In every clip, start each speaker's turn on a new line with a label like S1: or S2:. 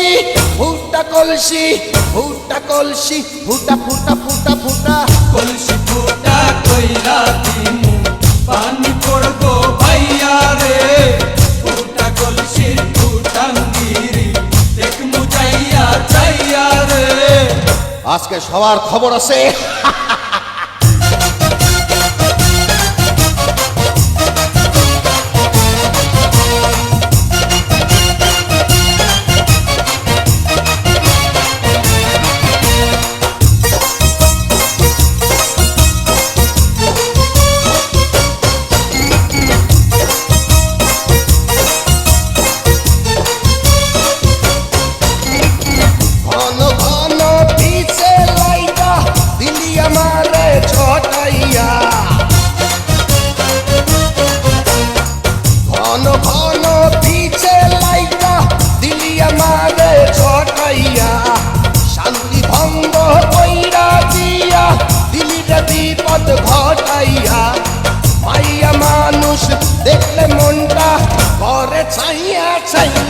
S1: কলসি ফুটা কলসি ফুটা কলসি ফুটা ফুটা ফুটা ফুটা।
S2: কলসি ফুটা কইরা দিমু পানি পড়ব ভাইয়া রে। ফুটা কলসি ফুটাঙ্গিরি দেখ মুচাইয়া চাইয়া রে।
S1: আজকে সবার খবর আছে। শান্তি ভঙ্গ কইরা দিয়া দিলি রে বিপদ ঘটাইয়া, মাইয়া মানুষ দেখলে মনটা করে ছাইয়া ছাইয়া।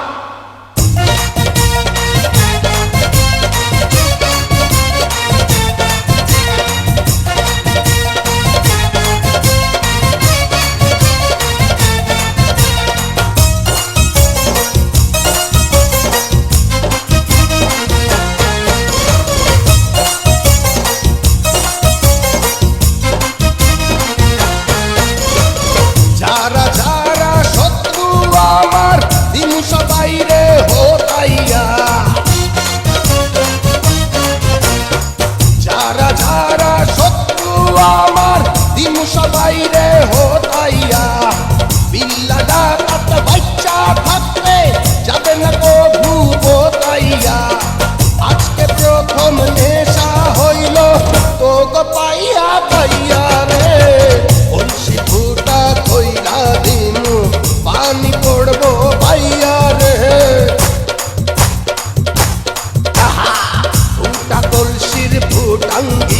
S1: আহা, ফুটা কলসির ফুটাঙ্গিরি